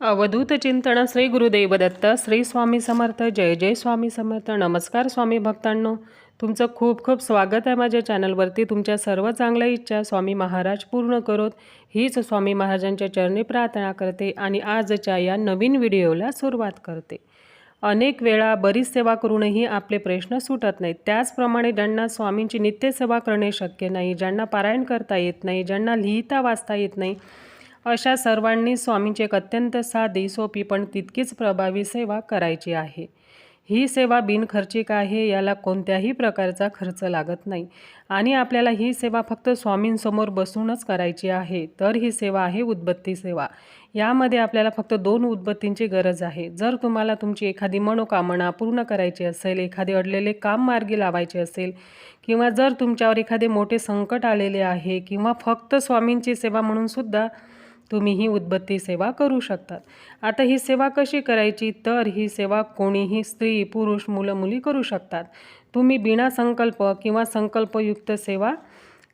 अवधूत चिंतन श्री गुरुदेव दत्त श्री स्वामी समर्थ जय जय स्वामी समर्थ. नमस्कार स्वामी भक्तांनो. तुमचं खूप खूप स्वागत आहे माझ्या चॅनलवरती. तुमच्या सर्व चांगल्या इच्छा स्वामी महाराज पूर्ण करोत. हीच स्वामी महाराजांच्या चरणी प्रार्थना करते आणि आजच्या या नवीन व्हिडिओला सुरुवात करते. अनेक वेळा बरीच सेवा करूनही आपले प्रश्न सुटत नाहीत. त्याचप्रमाणे ज्यांना स्वामींची नित्यसेवा करणे शक्य नाही ज्यांना पारायण करता येत नाही ज्यांना लिहिता वाचता येत नाही अशा सर्वांनी स्वामींची एक अत्यंत साधी सोपी पण तितकीच प्रभावी सेवा करायची आहे. ही सेवा बिनखर्चिक आहे याला कोणत्याही प्रकारचा खर्च लागत नाही. आणि आपल्याला ही सेवा फक्त स्वामींसमोर बसूनच करायची आहे तर ही सेवा आहे उदबत्ती सेवा. यामध्ये आपल्याला फक्त दोन उदबत्तींची गरज आहे. जर तुम्हाला तुमची एखादी मनोकामना पूर्ण करायची असेल एखादे अडलेले काम मार्गी लावायचे असेल किंवा जर तुमच्यावर एखादे मोठे संकट आलेले आहे किंवा फक्त स्वामींची सेवा म्हणून सुद्धा तुम्ही ही उदबत्ती सेवा करू शकतात. आता ही सेवा कशी करायची? तर ही सेवा कोणीही स्त्री पुरुष मुलं मुली करू शकतात. तुम्ही बिना संकल्प किंवा संकल्पयुक्त सेवा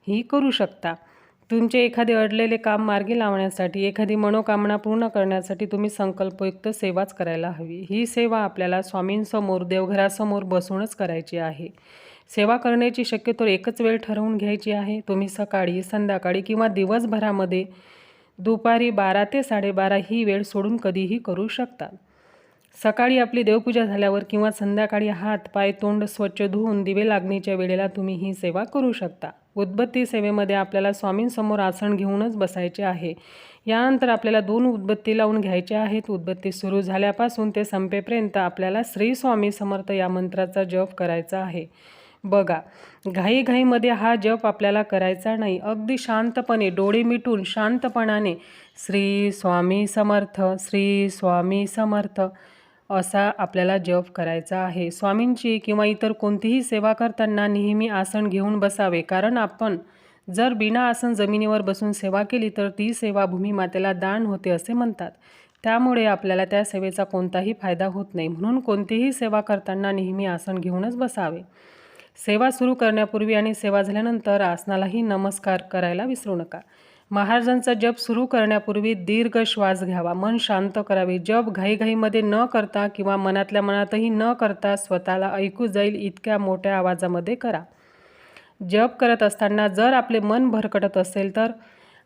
ही करू शकता. तुमचे एखादे अडलेले काम मार्गी लावण्यासाठी एखादी मनोकामना पूर्ण करण्यासाठी तुम्ही संकल्पयुक्त सेवाच करायला हवी. ही सेवा आपल्याला स्वामींसमोर देवघरासमोर बसूनच करायची आहे. सेवा करण्याची शक्यतो एकच वेळ ठरवून घ्यायची आहे. तुम्ही सकाळी संध्याकाळी किंवा दिवसभरामध्ये दुपारी बारा ते साडेबारा ही वेळ सोडून कधीही करू शकता. सकाळी आपली देवपूजा झाल्यावर किंवा संध्याकाळी हात पाय तोंड स्वच्छ धुवून दिवे लागणीच्या वेळेला तुम्ही ही सेवा करू शकता. उदबत्ती सेवेमध्ये आपल्याला स्वामींसमोर आसन घेऊनच बसायचे आहे. यानंतर आपल्याला दोन उदबत्ती लावून घ्यायच्या आहेत. उदबत्ती सुरू झाल्यापासून ते संपेपर्यंत आपल्याला श्री स्वामी समर्थ या मंत्राचा जप करायचा आहे. बघा घाईघाईमध्ये हा जप आपल्याला करायचा नाही. अगदी शांतपणे डोळे मिटून शांतपणाने श्री स्वामी समर्थ श्री स्वामी समर्थ असा आपल्याला जप करायचा आहे. स्वामींची किंवा इतर कोणतीही सेवा करताना नेहमी आसन घेऊन बसावे. कारण आपण जर बिना आसन जमिनीवर बसून सेवा केली तर ती सेवा भूमीमातेला दान होते असे म्हणतात. त्यामुळे आपल्याला त्या सेवेचा कोणताही फायदा होत नाही. म्हणून कोणतीही सेवा करताना नेहमी आसन घेऊनच बसावे. सेवा सुरू करण्यापूर्वी आणि सेवा झाल्यानंतर आसनालाही नमस्कार करायला विसरू नका. महाराजांचा जप सुरू करण्यापूर्वी दीर्घ श्वास घ्यावा. मन शांत करावे. जप घाईघाईमध्ये न करता किंवा मनातल्या मनातही न करता स्वतःला ऐकू जाईल इतक्या मोठ्या आवाजामध्ये करा. जप करत असताना जर आपले मन भरकटत असेल तर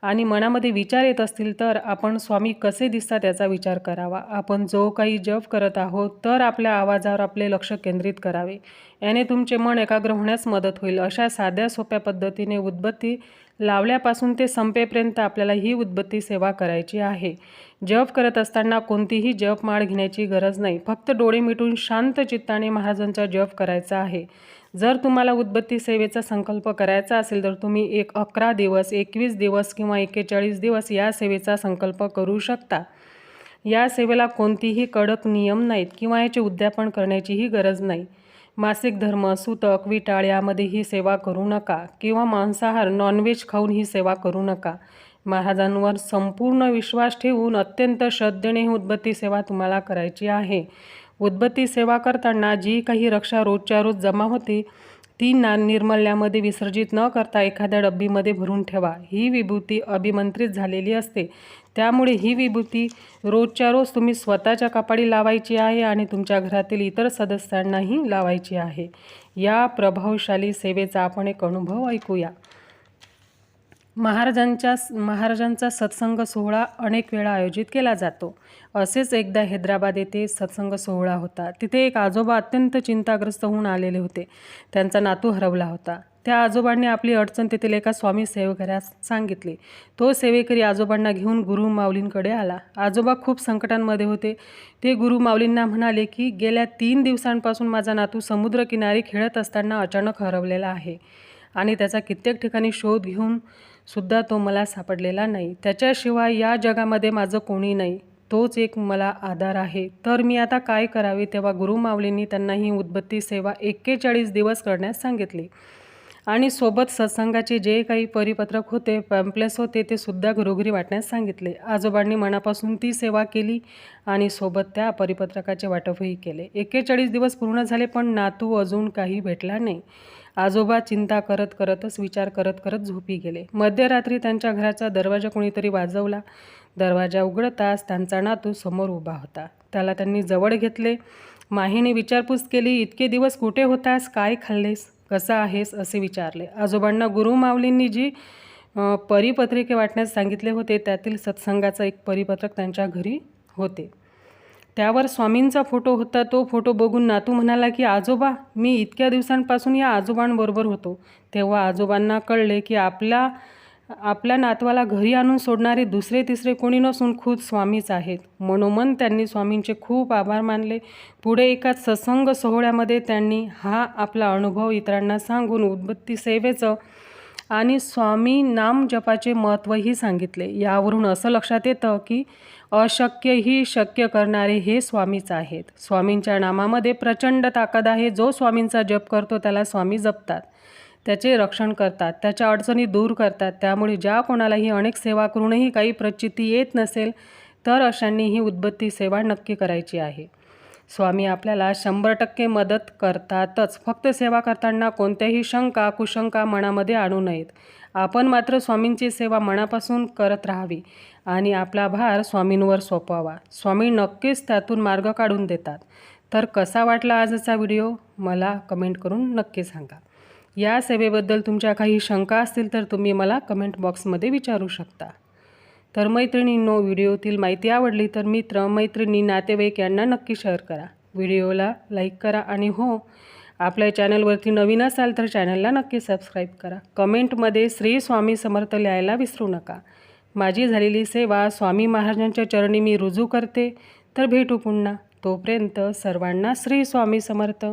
आणि मनामध्ये विचार येत असतील तर आपण स्वामी कसे दिसतात याचा विचार करावा. आपण जो काही जप करत आहोत तर आपल्या आवाजावर आपले लक्ष केंद्रित करावे. याने तुमचे मन एकाग्र होण्यास मदत होईल. अशा साध्या सोप्या पद्धतीने उदबत्ती लावल्यापासून ते संपेपर्यंत आपल्याला ही उदबत्ती सेवा करायची आहे. जप करत असताना कोणतीही जप माळ घेण्याची गरज नाही. फक्त डोळे मिटून शांत चित्ताने महाराजांचा जप करायचा आहे. जर तुम्हाला उदबत्ती सेवेचा संकल्प करायचा असेल तर तुम्ही एक अकरा दिवस एकवीस दिवस किंवा एकेचाळीस दिवस या सेवेचा संकल्प करू शकता. या सेवेला कोणतीही कडक नियम नाहीत किंवा याचे उद्यापन करण्याचीही गरज नाही. मासिक धर्म सुतक विटाळ यामध्ये ही सेवा करू नका किंवा मांसाहार नॉनव्हेज खाऊन ही सेवा करू नका. महाराजांवर संपूर्ण विश्वास ठेवून अत्यंत श्रद्धेने ही उदबत्ती सेवा तुम्हाला करायची आहे. उदबत्ती सेवा करताना जी काही रक्षा रोजच्या रोज जमा होते ती ना निर्मल्यामध्ये विसर्जित न करता एखाद्या डब्बीमध्ये भरून ठेवा. ही विभूती अभिमंत्रित झालेली असते. त्यामुळे ही विभूती रोजच्या रोज तुम्ही स्वतःच्या कपाळी लावायची आहे आणि तुमच्या घरातील इतर सदस्यांनाही लावायची आहे. या प्रभावशाली सेवेचा आपण एक अनुभव ऐकूया. महाराजांच्या महाराजांचा सत्संग सोहळा अनेक वेळा आयोजित केला जातो. असेच एकदा हैदराबाद येथे सत्संग सोहळा होता. तिथे एक आजोबा अत्यंत चिंताग्रस्त होऊन आलेले होते. त्यांचा नातू हरवला होता. त्या आजोबांनी आपली अडचण तेथील एका स्वामी सेवेकऱ्यास सांगितली. तो सेवेकरी आजोबांना घेऊन गुरु माऊलींकडे आला. आजोबा खूप संकटांमध्ये होते. ते गुरु माऊलींना म्हणाले की गेल्या तीन दिवसांपासून माझा नातू समुद्रकिनारी खेळत असताना अचानक हरवलेला आहे आणि त्याचा कित्येक ठिकाणी शोध घेऊन सुद्धा तो मला सापडलेला नाही. त्याच्याशिवाय या जगामध्ये माझं कोणी नाही. तोच एक मला आधार आहे. तर मी आता काय करावे तेव्हा गुरु माऊलींनी त्यांना ही उदबत्ती सेवा एक्केचाळीस दिवस करण्यास सांगितली. आणि सोबत सत्संगाचे जे काही परिपत्रक होते पॅम्पलेस होते ते सुद्धा घरोघरी वाटण्यास सांगितले. आजोबांनी मनापासून ती सेवा केली आणि सोबत त्या परिपत्रकाचे वाटपही केले. एक्केचाळीस दिवस पूर्ण झाले पण नातू अजून काही भेटला नाही. आजोबा चिंता करत करतच विचार करत करत झोपी गेले. मध्यरात्री त्यांच्या घराचा दरवाजा कोणीतरी वाजवला. दरवाजा उघडताच त्यांचा नातू समोर उभा होता. त्याला त्यांनी जवळ घेतले. माहीने विचारपूस केली इतके दिवस कुठे होतास? काय खाल्लेस? कसा आहेस? असे विचारले. आजोबांना गुरु माऊलींनी जी परिपत्रिके वाटण्यास सांगितले होते त्यातील सत्संगाचं एक परिपत्रक त्यांच्या घरी होते. त्यावर स्वामींचा फोटो होता तो फोटो बघून नातू म्हणाला की आजोबा मी इतक्या दिवसांपासून या आजोबांबरोबर होतो. तेव्हा आजोबांना कळले की आपल्या आपल्या नातवाला घरी आणून सोडणारे दुसरे तिसरे कोणी नसून खुद स्वामीच आहेत. मनोमन त्यांनी स्वामींचे खूप आभार मानले. पुढे एका सत्संग सोहळ्यामध्ये त्यांनी हा आपला अनुभव इतरांना सांगून उद्बत्ती सेवेचं आणि स्वामी नाम जपाचे महत्त्वही सांगितले. यावरून असं लक्षात येतं की अशक्यही शक्य करणारे हे स्वामीच आहेत. स्वामींच्या नामामध्ये प्रचंड ताकद आहे. जो स्वामींचा जप करतो त्याला स्वामी जपतात. त्याचे रक्षण करतात. त्याच्या अडचणी दूर करतात. त्यामुळे ज्या कोणालाही अनेक सेवा करूनही काही प्रचिती येत नसेल तर अशांनी ही उद्बत्ती सेवा नक्की करायची आहे. स्वामी आपल्याला शंभर टक्के मदत करतातच. फक्त सेवा करताना कोणत्याही शंका कुशंका मनामध्ये आणू नयेत. आपण मात्र स्वामींची सेवा मनापासून करत राहावी आणि आपला भार स्वामींवर सोपवावा. स्वामी नक्कीच त्यातून मार्ग काढून देतात. तर कसा वाटला आजचा व्हिडिओ? मला कमेंट करून नक्की सांगा. या सेवेबद्दल तुमच्या काही शंका असतील तर तुम्ही मला कमेंट बॉक्समध्ये विचारू शकता. तर मैत्रिणींनो व्हिडिओतील माहिती आवडली तर मित्र मैत्रिणी नातेवाईक यांना नक्की शेअर करा. व्हिडिओला लाईक करा आणि हो आपल्या चॅनलवरती नवीन असाल तर चॅनलला नक्की सबस्क्राईब करा. कमेंटमध्ये श्री स्वामी समर्थ लिहायला विसरू नका. माझी झालेली सेवा स्वामी महाराजांच्या चरणी मी रुजू करते. तर भेटू पुन्हा. तोपर्यंत सर्वांना श्री स्वामी समर्थ.